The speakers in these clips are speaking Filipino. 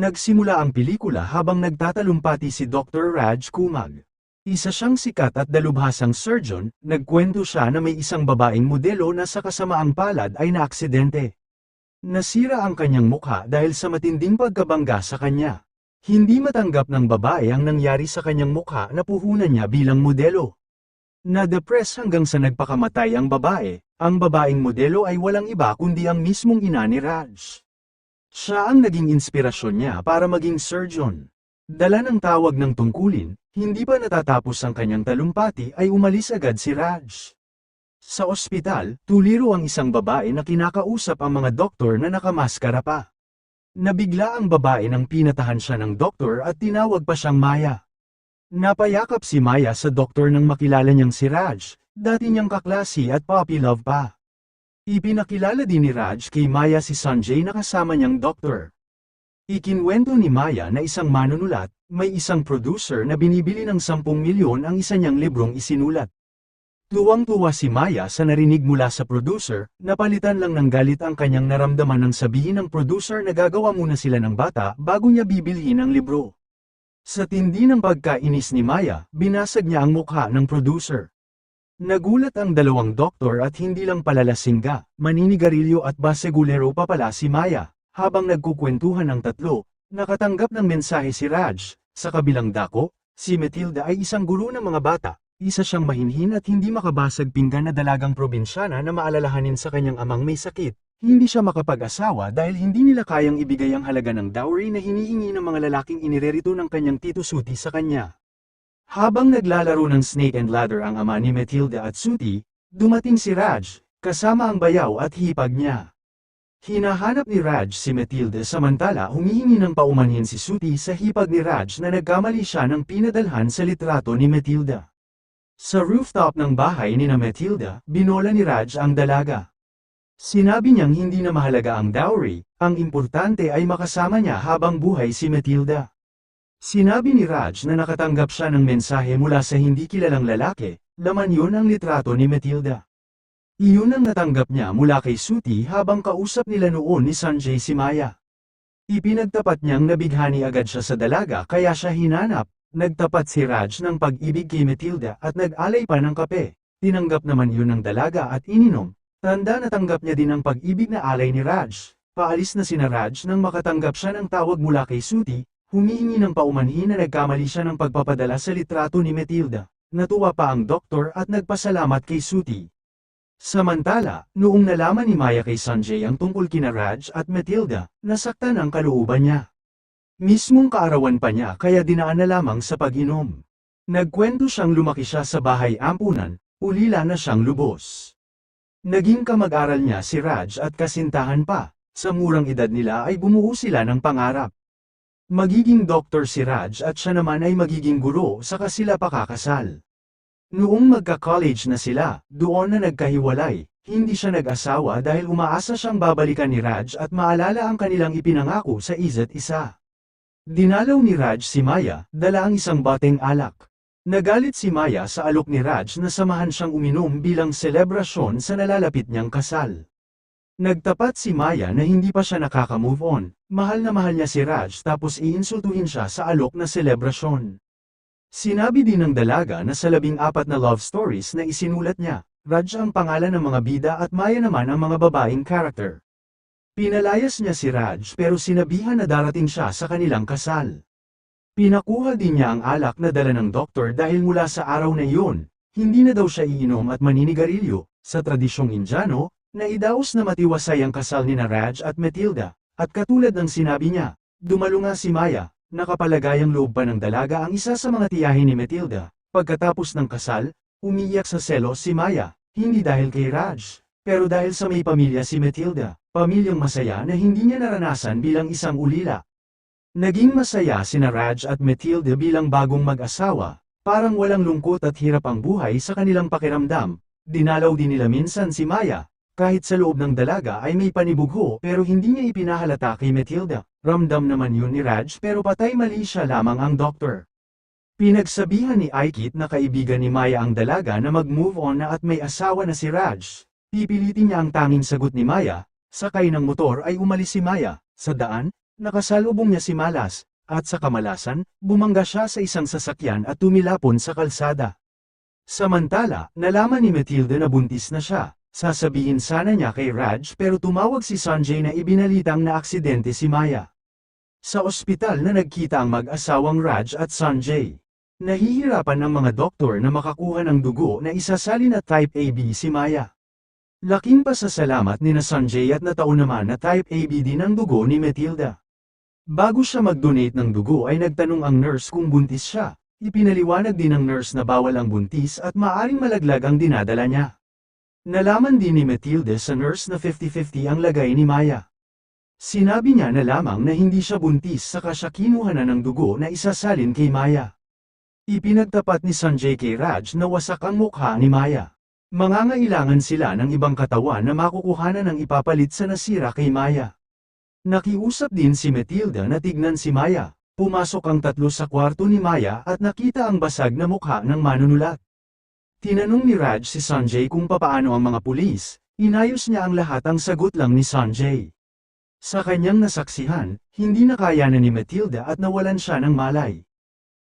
Nagsimula ang pelikula habang nagtatalumpati si Dr. Raj Kumag. Isa siyang sikat at dalubhasang surgeon, nagkwento siya na may isang babaeng modelo na sa kasamaang palad ay naaksidente. Nasira ang kanyang mukha dahil sa matinding pagkabangga sa kanya. Hindi matanggap ng babae ang nangyari sa kanyang mukha na puhunan niya bilang modelo. Na-depress hanggang sa nagpakamatay ang babae, ang babaeng modelo ay walang iba kundi ang mismong ina ni Raj. Siya ang naging inspirasyon niya para maging surgeon. Dala ng tawag ng tungkulin, hindi pa natatapos ang kanyang talumpati ay umalis agad si Raj. Sa ospital, tuliro ang isang babae na kinakausap ang mga doktor na nakamaskara pa. Nabigla ang babae nang pinatahan siya ng doktor at tinawag pa siyang Maya. Napayakap si Maya sa doktor nang makilala niyang si Raj, dati niyang kaklase at puppy love pa. Ipinakilala din ni Raj kay Maya si Sanjay na kasama niyang doktor. Ikinwento ni Maya na isang manunulat, may isang producer na binibili ng 10 milyon ang isa niyang librong isinulat. Tuwang-tuwa si Maya sa narinig mula sa producer, napalitan lang ng galit ang kanyang naramdaman nang sabihin ng producer na gagawa muna sila ng bata bago niya bibilhin ang libro. Sa tindi ng pagkainis ni Maya, binasag niya ang mukha ng producer. Nagulat ang dalawang doktor at hindi lang palalasingga, maninigarilyo at basegulero pa pala si Maya. Habang nagkukwentuhan ang tatlo, nakatanggap ng mensahe si Raj. Sa kabilang dako, si Matilda ay isang guro ng mga bata, isa siyang mahinhin at hindi makabasag pinggan na dalagang probinsyana na maalalahanin sa kanyang amang may sakit. Hindi siya makapag-asawa dahil hindi nila kayang ibigay ang halaga ng dowry na hinihingi ng mga lalaking inirerito ng kanyang tito Suti sa kanya. Habang naglalaro ng snake and ladder ang ama ni Matilda at Suti, dumating si Raj, kasama ang bayaw at hipag niya. Hinahanap ni Raj si Matilda samantala humihingi ng paumanhin si Suti sa hipag ni Raj na nagkamali siya ng pinadalhan sa litrato ni Matilda. Sa rooftop ng bahay ni na Matilda, binola ni Raj ang dalaga. Sinabi niyang hindi na mahalaga ang dowry, ang importante ay makasama niya habang buhay si Matilda. Sinabi ni Raj na nakatanggap siya ng mensahe mula sa hindi kilalang lalaki, laman yun ang litrato ni Matilda. Iyon ang natanggap niya mula kay Suti habang kausap nila noon ni Sanjay si Maya. Ipinagtapat niyang nabighani agad siya sa dalaga kaya siya hinanap, nagtapat si Raj ng pag-ibig kay Matilda at nag-alay pa ng kape. Tinanggap naman yun ng dalaga at ininom, tanda na tanggap niya din ang pag-ibig na alay ni Raj. Paalis na sina Raj nang makatanggap siya ng tawag mula kay Suti, humihingi ng paumanhin na nagkamali siya ng pagpapadala sa litrato ni Matilda. Natuwa pa ang doktor at nagpasalamat kay Suti. Samantala, noong nalaman ni Maya kay Sanjay ang tungkol kina Raj at Matilda, nasaktan ang kalooban niya. Mismong kaarawan pa niya kaya dinaan na lamang sa pag-inom. Nagkwento siyang lumaki siya sa bahay ampunan, ulila na siyang lubos. Naging kamag-aral niya si Raj at kasintahan pa, sa murang edad nila ay bumuo sila ng pangarap. Magiging doktor si Raj at siya naman ay magiging guro saka sila pakakasal. Noong magka-college na sila, doon na nagkahiwalay, hindi siya nag-asawa dahil umaasa siyang babalikan ni Raj at maalala ang kanilang ipinangako sa isa't isa. Dinalaw ni Raj si Maya, dala ang isang bateng alak. Nagalit si Maya sa alok ni Raj na samahan siyang uminom bilang selebrasyon sa nalalapit niyang kasal. Nagtapat si Maya na hindi pa siya nakaka-move on, mahal na mahal niya si Raj tapos iinsultuhin siya sa alok na selebrasyon. Sinabi din ng dalaga na sa labing apat na love stories na isinulat niya, Raj ang pangalan ng mga bida at Maya naman ang mga babaeng character. Pinalayas niya si Raj pero sinabihan na darating siya sa kanilang kasal. Pinakuha din niya ang alak na dala ng doktor dahil mula sa araw na iyon, hindi na daw siya iinom at maninigarilyo, sa tradisyong Indiano, na idaos na matiwasay ang kasal ni Raj at Matilda, at katulad ng sinabi niya, dumalo nga si Maya, nakapalagayang loob pa ng dalaga ang isa sa mga tiyahin ni Matilda. Pagkatapos ng kasal, umiiyak sa selos si Maya, hindi dahil kay Raj, pero dahil sa may pamilya si Matilda, pamilyang masaya na hindi niya naranasan bilang isang ulila. Naging masaya sina Raj at Matilda bilang bagong mag-asawa, parang walang lungkot at hirap ang buhay sa kanilang pakiramdam. Dinalaw din nila minsan si Maya, kahit sa loob ng dalaga ay may panibugho pero hindi niya ipinahalata kay Matilda. Ramdam naman yun ni Raj pero patay mali siya lamang ang doktor. Pinagsabihan ni Aikit na kaibigan ni Maya ang dalaga na mag-move on na at may asawa na si Raj. Pipilitin niya ang tanging sagot ni Maya, sakay ng motor ay umalis si Maya, sa daan, Nakasalubong niya si Malas, at sa kamalasan, bumangga siya sa isang sasakyan at tumilapon sa kalsada. Samantala, nalaman ni Matilda na buntis na siya. Sasabihin sana niya kay Raj pero tumawag si Sanjay na ibinalitang na aksidente si Maya. Sa ospital na nagkita ang mag-asawang Raj at Sanjay. Nahihirapan ang mga doktor na makakuha ng dugo na isasalin na type AB si Maya. Laking pasasalamat ni na Sanjay at nataon naman na type AB din ang dugo ni Matilda. Bago siya mag-donate ng dugo ay nagtanong ang nurse kung buntis siya. Ipinaliwanag din ng nurse na bawal ang buntis at maaring malaglag ang dinadala niya. Nalaman din ni Matilda sa nurse na 50-50 ang lagay ni Maya. Sinabi niya na lamang na hindi siya buntis saka siya kinuha na ng dugo na isasalin kay Maya. Ipinagtapat ni Sanjay kay Raj na wasak ang mukha ni Maya. Mangangailangan sila ng ibang katawan na makukuhanan ng ipapalit sa nasira kay Maya. Nakiusap din si Matilda na tignan si Maya. Pumasok ang tatlo sa kwarto ni Maya at nakita ang basag na mukha ng manunulat. Tinanong ni Raj si Sanjay kung papaano ang mga pulis, inayos niya ang lahat ang sagot lang ni Sanjay. Sa kanyang nasaksihan, hindi na kaya na ni Matilda at nawalan siya ng malay.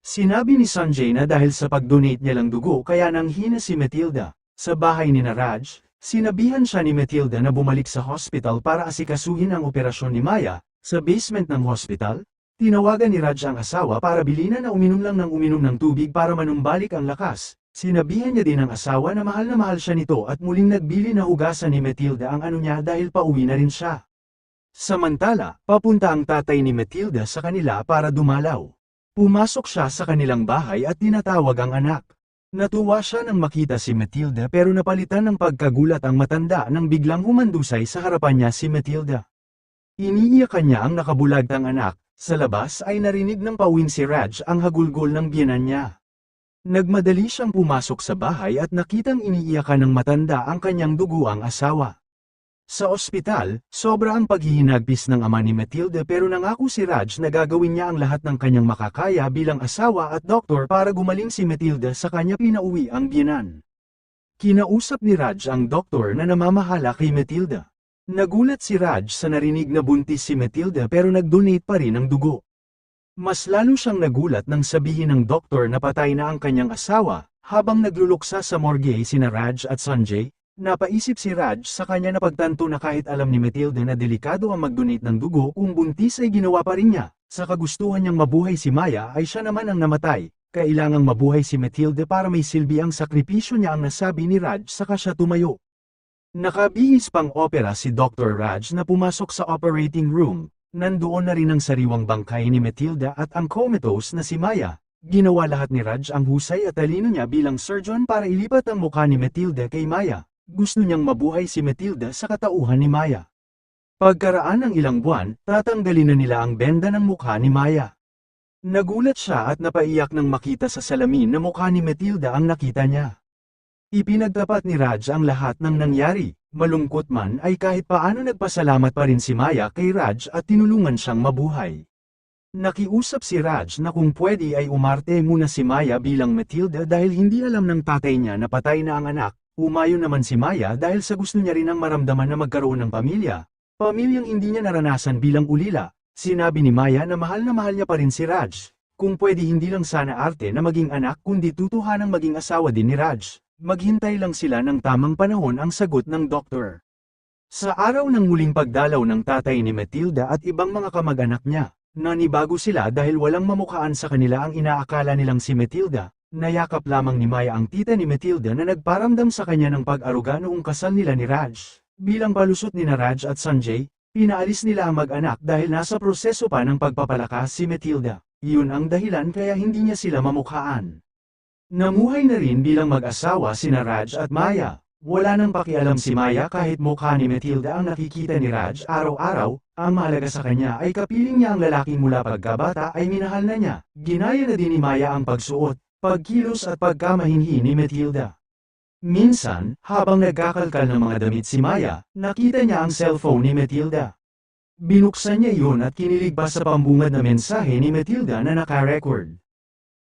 Sinabi ni Sanjay na dahil sa pag-donate niya lang dugo kaya nang hina si Matilda. Sa bahay ni na Raj, sinabihan siya ni Matilda na bumalik sa hospital para asikasuhin ang operasyon ni Maya. Sa basement ng hospital, tinawagan ni Raj ang asawa para bilinan na uminom lang ng uminom ng tubig para manumbalik ang lakas. Sinabihan niya din ang asawa na mahal na mahal siya nito at muling nagbili na hugasan ni Matilda ang ano niya dahil pauwi na rin siya. Samantala, papunta ang tatay ni Matilda sa kanila para dumalaw. Pumasok siya sa kanilang bahay at tinatawag ang anak. Natuwa siya nang makita si Matilda pero napalitan ng pagkagulat ang matanda nang biglang humandusay sa harapan niya si Matilda. Iniiyakan niya ang nakabulagtang anak, sa labas ay narinig ng pauwing si Raj ang hagulgol ng biyanan niya. Nagmadali siyang pumasok sa bahay at nakitang iniiyakan ng matanda ang kanyang duguang asawa. Sa ospital, sobra ang paghihinagpis ng ama ni Matilda pero nangako si Raj na gagawin niya ang lahat ng kanyang makakaya bilang asawa at doktor para gumaling si Matilda sa kanya pinauwi ang biyanan. Kinausap ni Raj ang doktor na namamahala kay Matilda. Nagulat si Raj sa narinig na buntis si Matilda pero nag-donate pa rin ng dugo. Mas lalo siyang nagulat nang sabihin ng doktor na patay na ang kanyang asawa, habang nagluluksa sa morgue sina Raj at Sanjay, napaisip si Raj sa kanya na pagtanto na kahit alam ni Matilda na delikado ang mag-donate ng dugo kung buntis ay ginawa pa rin niya, sa kagustuhan niyang mabuhay si Maya ay siya naman ang namatay, kailangang mabuhay si Matilda para may silbi ang sakripisyo niya ang nasabi ni Raj saka siya tumayo. Nakabihis pang opera si Dr. Raj na pumasok sa operating room, Nandoon na rin ang sariwang bangkay ni Matilda at ang comatose na si Maya. Ginawa lahat ni Raj ang husay at talino niya bilang surgeon para ilipat ang mukha ni Matilda kay Maya. Gusto niyang mabuhay si Matilda sa katauhan ni Maya. Pagkaraan ng ilang buwan, tatanggalin na nila ang benda ng mukha ni Maya. Nagulat siya at napaiyak nang makita sa salamin na mukha ni Matilda ang nakita niya. Ipinagtapat ni Raj ang lahat ng nangyari, malungkot man ay kahit paano nagpasalamat pa rin si Maya kay Raj at tinulungan siyang mabuhay. Nakiusap si Raj na kung pwede ay umarte muna si Maya bilang Matilda dahil hindi alam ng tatay niya na patay na ang anak, umayo naman si Maya dahil sa gusto niya rin ang maramdaman na magkaroon ng pamilya. Pamilyang hindi niya naranasan bilang ulila, sinabi ni Maya na mahal na mahal niya pa rin si Raj, kung pwede hindi lang sana arte na maging anak kundi tutuhanang maging asawa din ni Raj. Maghintay lang sila ng tamang panahon ang sagot ng doktor. Sa araw ng muling pagdalaw ng tatay ni Matilda at ibang mga kamag-anak niya, nanibago sila dahil walang mamukhaan sa kanila ang inaakala nilang si Matilda, nayakap lamang ni Maya ang tita ni Matilda na nagparamdam sa kanya ng pag-aruga noong kasal nila ni Raj. Bilang palusot ni Raj at Sanjay, pinaalis nila ang mag-anak dahil nasa proseso pa ng pagpapalakas si Matilda. Iyon ang dahilan kaya hindi niya sila mamukhaan. Namuhay na rin bilang mag-asawa sina Raj at Maya. Wala nang pakialam si Maya kahit mukha ni Matilda ang nakikita ni Raj araw-araw, ang mahalaga sa kanya ay kapiling niya ang lalaking mula pagkabata ay minahal na niya. Ginaya na din ni Maya ang pagsuot, pagkilos at pagkamahinhi ni Matilda. Minsan, habang nagkakalkal ng mga damit si Maya, nakita niya ang cellphone ni Matilda. Binuksan niya iyon at kinilig pa sa pambungad na mensahe ni Matilda na naka-record.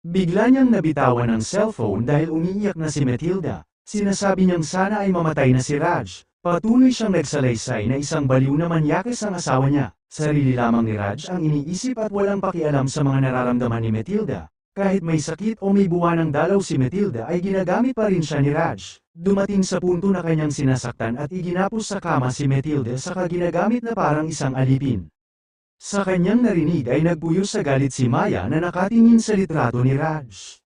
Bigla niyang nabitawan ang cellphone dahil umiiyak na si Matilda. Sinasabi niyang sana ay mamatay na si Raj, Patuloy siyang nagsalaysay na isang baliw na manyakis ang asawa niya. Sarili lamang ni Raj ang iniisip at walang pakialam sa mga nararamdaman ni Matilda. Kahit may sakit o may buwanang dalaw si Matilda ay ginagamit pa rin siya ni Raj. Dumating sa punto na kanyang sinasaktan at iginapos sa kama si Matilda sa ginagamit na parang isang alipin. Sa kanyang narinig ay nagpuyo sa galit si Maya na nakatingin sa litrato ni Raj.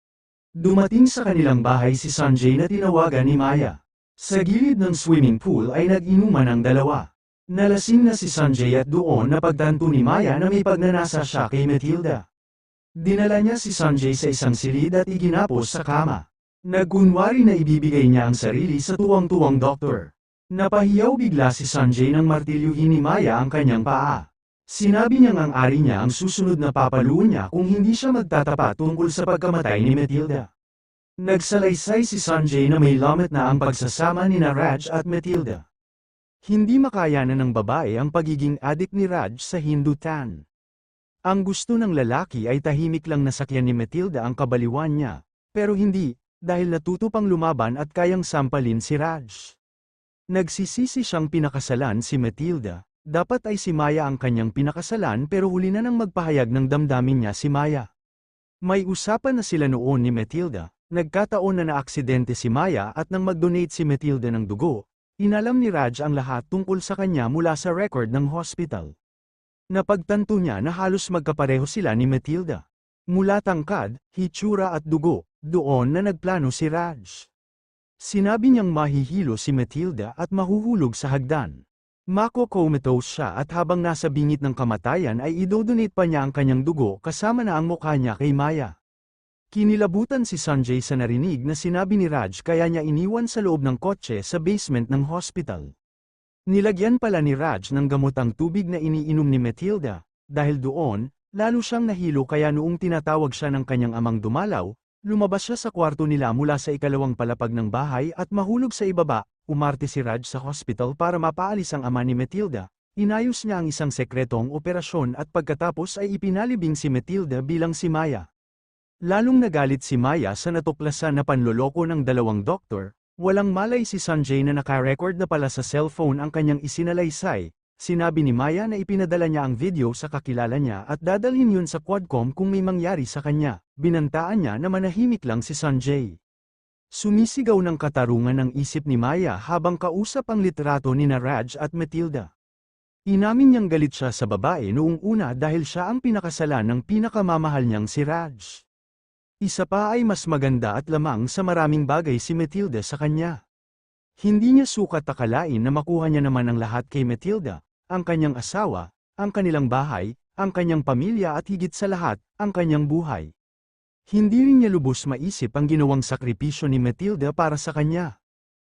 Dumating sa kanilang bahay si Sanjay na tinawagan ni Maya. Sa gilid ng swimming pool ay nag-inuman ang dalawa. Nalasing na si Sanjay at doon napagtanto ni Maya na may pagnanasa siya kay Matilda. Dinala niya si Sanjay sa isang silid at iginapos sa kama. Nagkunwari na ibibigay niya ang sarili sa tuwang-tuwang doktor. Napahiyaw bigla si Sanjay nang martilyuhin ni Maya ang kanyang paa. Sinabi niyang ang ari niya ang susunod na papaluin niya kung hindi siya magtatapat tungkol sa pagkamatay ni Matilda. Nagsalaysay si Sanjay na may lamat na ang pagsasama ni Raj at Matilda. Hindi makayanan ng babae ang pagiging adik ni Raj sa Hindutan. Ang gusto ng lalaki ay tahimik lang nasakyan ni Matilda ang kabaliwan niya, pero hindi, dahil natuto pang lumaban at kayang sampalin si Raj. Nagsisisi siyang pinakasalan si Matilda, dapat ay si Maya ang kanyang pinakasalan pero huli na nang magpahayag ng damdamin niya si Maya. May usapan na sila noon ni Matilda, nagkataon na naaksidente si Maya at nang mag-donate si Matilda ng dugo, inalam ni Raj ang lahat tungkol sa kanya mula sa record ng hospital. Napagtanto niya na halos magkapareho sila ni Matilda. Mula tangkad, hitsura at dugo, doon na nagplano si Raj. Sinabi niyang mahihilo si Matilda at mahuhulog sa hagdan. Mako-comatose siya at habang nasa bingit ng kamatayan ay idodonate pa niya ang kanyang dugo kasama na ang mukha niya kay Maya. Kinilabutan si Sanjay sa narinig na sinabi ni Raj kaya niya iniwan sa loob ng kotse sa basement ng hospital. Nilagyan pala ni Raj ng gamot ang tubig na iniinom ni Matilda, dahil doon, lalo siyang nahilo kaya noong tinatawag siya ng kanyang amang dumalaw, lumabas siya sa kwarto nila mula sa ikalawang palapag ng bahay at mahulog sa ibaba, umarte si Raj sa hospital para mapaalis ang ama ni Matilda. Inayos niya ang isang sekretong operasyon at pagkatapos ay ipinalibing si Matilda bilang si Maya. Lalong nagalit si Maya sa natuklasan na panloloko ng dalawang doktor, Walang malay si Sanjay na naka-record na pala sa cellphone ang kanyang isinalaysay. Sinabi ni Maya na ipinadala niya ang video sa kakilala niya at dadalhin yun sa Quadcom kung may mangyari sa kanya. Binantaan niya na manahimik lang si Sanjay. Sumisigaw ng katarungan ang isip ni Maya habang kausap ang litrato ni na Raj at Matilda. Inamin niyang galit siya sa babae noong una dahil siya ang pinakasalan ng pinakamamahal niyang si Raj. Isa pa ay mas maganda at lamang sa maraming bagay si Matilda sa kanya. Hindi niya sukat akalain na makuha niya naman ang lahat kay Matilda, ang kanyang asawa, ang kanilang bahay, ang kanyang pamilya at higit sa lahat, ang kanyang buhay. Hindi rin niya lubos maisip ang ginawang sakripisyo ni Matilda para sa kanya.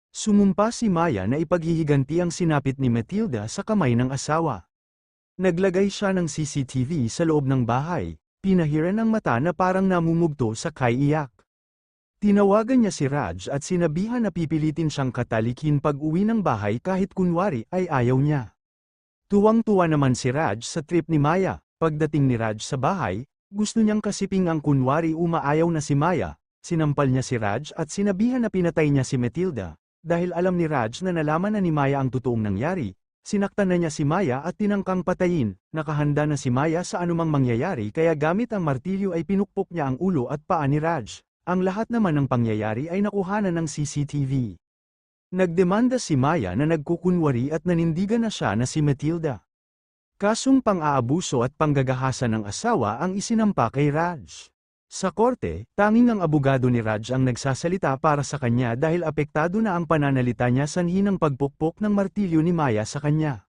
Sumumpa si Maya na ipaghihiganti ang sinapit ni Matilda sa kamay ng asawa. Naglagay siya ng CCTV sa loob ng bahay, pinahiran ang mata na parang namumugto sa kaiiyak. Tinawagan niya si Raj at sinabihan na pipilitin siyang katalikin pag uwi ng bahay kahit kunwari ay ayaw niya. Tuwang-tuwa naman si Raj sa trip ni Maya, pagdating ni Raj sa bahay, gusto niyang kasiping ang kunwari umaayaw na si Maya, sinampal niya si Raj at sinabihan na pinatay niya si Matilda, dahil alam ni Raj na nalaman na ni Maya ang totoong nangyari, Sinaktan na niya si Maya at tinangkang patayin, nakahanda na si Maya sa anumang mangyayari kaya gamit ang martilyo ay pinukpok niya ang ulo at paa ni Raj. Ang lahat naman ng pangyayari ay nakuhanan ng CCTV. Nagdemanda si Maya na nagkukunwari at nanindigan na siya na si Matilda. Kasong pang-aabuso at panggagahasa ng asawa ang isinampa kay Raj. Sa korte, tanging ang abogado ni Raj ang nagsasalita para sa kanya dahil apektado na ang pananalita niya sanhi ng pagpukpok ng martilyo ni Maya sa kanya.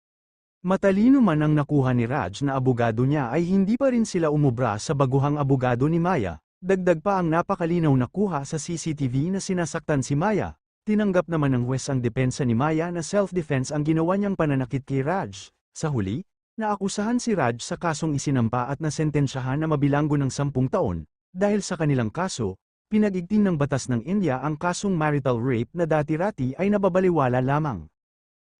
Matalino man ang nakuha ni Raj na abogado niya ay hindi pa rin sila umubra sa baguhang abogado ni Maya, dagdag pa ang napakalinaw na kuha sa CCTV na sinasaktan si Maya. Tinanggap naman ng Wes ang depensa ni Maya na self-defense ang ginawa niyang pananakit kay Raj. Sa huli, naakusahan si Raj sa kasong isinampa at nasentensyahan na mabilanggo ng sampung taon, dahil sa kanilang kaso, pinagigting ng batas ng India ang kasong marital rape na dati-rati ay nababaliwala lamang.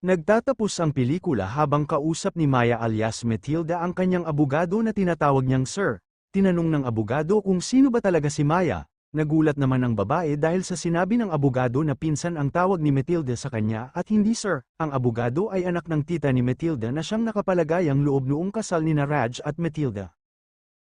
Nagtatapos ang pelikula habang kausap ni Maya alias Matilda ang kanyang abogado na tinatawag niyang Sir. Tinanong ng abogado kung sino ba talaga si Maya. Nagulat naman ang babae dahil sa sinabi ng abogado na pinsan ang tawag ni Matilda sa kanya at hindi sir. Ang abogado ay anak ng tita ni Matilda na siyang nakapalagay ang loob noong kasal ni na Raj at Matilda.